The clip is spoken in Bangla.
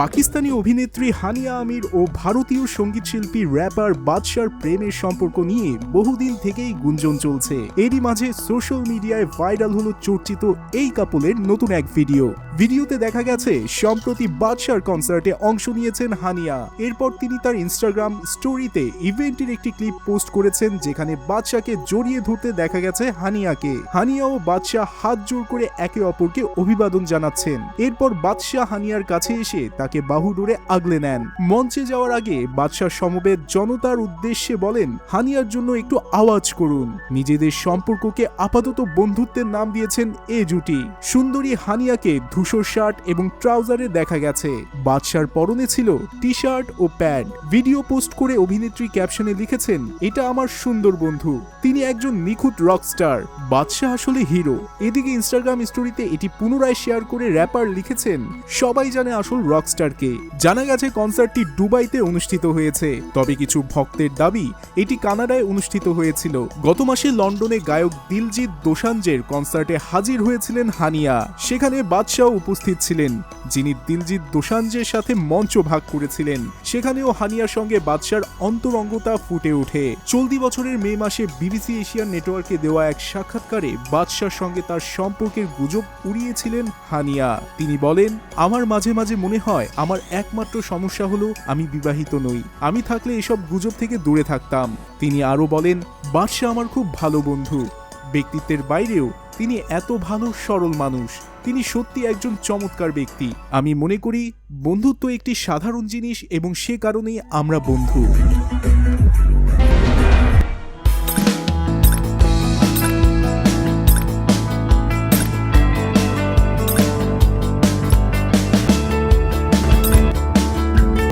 পাকিস্তানি অভিনেত্রী হানিয়া আমির ও ভারতীয় সঙ্গীতশিল্পী র্যাপার বাদশার প্রেমের সম্পর্ক নিয়ে বহুদিন থেকেই গুঞ্জন চলছে। এরই মাঝে সোশ্যাল মিডিয়ায় ভাইরাল হলো চর্চিত এই কাপলের নতুন এক ভিডিও ভিডিওতে দেখা গেছে, সম্প্রতি বাদশার কনসার্টে অংশ নিয়েছেন হানিয়া। এরপর তিনি তার ইনস্টাগ্রাম স্টোরিতে ইভেন্টের একটি ক্লিপ পোস্ট করেছেন, যেখানে বাদশাকে জড়িয়ে ধরতে দেখা গেছে হানিয়াকে। হানিয়া ও বাদশাহ হাত জোর করে একে অপরকে অভিবাদন জানাচ্ছেন। এরপর বাদশাহ হানিয়ার কাছে এসে তাকে বাহু ডোরে আগলে নেন। মঞ্চে যাওয়ার আগে বাদশাহ সমবেত জনতার উদ্দেশ্যে বলেন, হানিয়ার জন্য একটু আওয়াজ করুন। নিজেদের সম্পর্ককে আপাতত বন্ধুত্বের নাম দিয়েছেন এ জুটি। সুন্দরী হানিয়াকে ধূসর শার্ট এবং ট্রাউজারে দেখা গেছে। বাদশার পরনে ছিল টি শার্ট ও প্যান্ট। ভিডিও পোস্ট করে অভিনেত্রী ক্যাপশনে লিখেছেন, এটা আমার সুন্দর বন্ধু। তিনি একজন নিখুঁত রকস্টার। বাদশাহ আসলে হিরো। এদিকে ইনস্টাগ্রাম স্টোরিতে এটি পুনরায় শেয়ার করে র্যাপার লিখেছেন, সবাই জানে আসল রকস্টারকে জানা গেছে কনসার্টটি দুবাইতে অনুষ্ঠিত হয়েছে। তবে কিছু ভক্তের দাবি, এটি কানাডায় অনুষ্ঠিত হয়েছিল। গত মাসে লন্ডনে গায়ক দিলজিৎ দোসাঞ্জের কনসার্টে হাজির হয়েছিলেন হানিয়া। সেখানে বাদশাহ উপস্থিত ছিলেন, যিনি দিলজিৎ দোসাঞ্জের সাথে মঞ্চ ভাগ করেছিলেন। সেখানেও হানিয়ার সঙ্গে বাদশার অন্তরঙ্গতা ফুটে ওঠে। চলতি বছরের মে মাসে বিবিসি এশিয়ান নেটওয়ার্কে দেওয়া এক সাক্ষাৎকারে বাদশার সঙ্গে তার সম্পর্কের গুজব উড়িয়েছিলেন হানিয়া। তিনি বলেন, আমার মাঝে মাঝে মনে হয় আমার একমাত্র সমস্যা হলো আমি বিবাহিত নই। আমি থাকলে এসব গুজব থেকে দূরে থাকতাম। তিনি আরও বলেন, বাদশাহ আমার খুব ভালো বন্ধু। ব্যক্তিত্বের বাইরেও তিনি এত ভালো, সরল মানুষ। তিনি সত্যি একজন চমৎকার ব্যক্তি। আমি মনে করি, বন্ধুত্ব একটি সাধারণ জিনিস এবং সে কারণেই আমরা বন্ধু।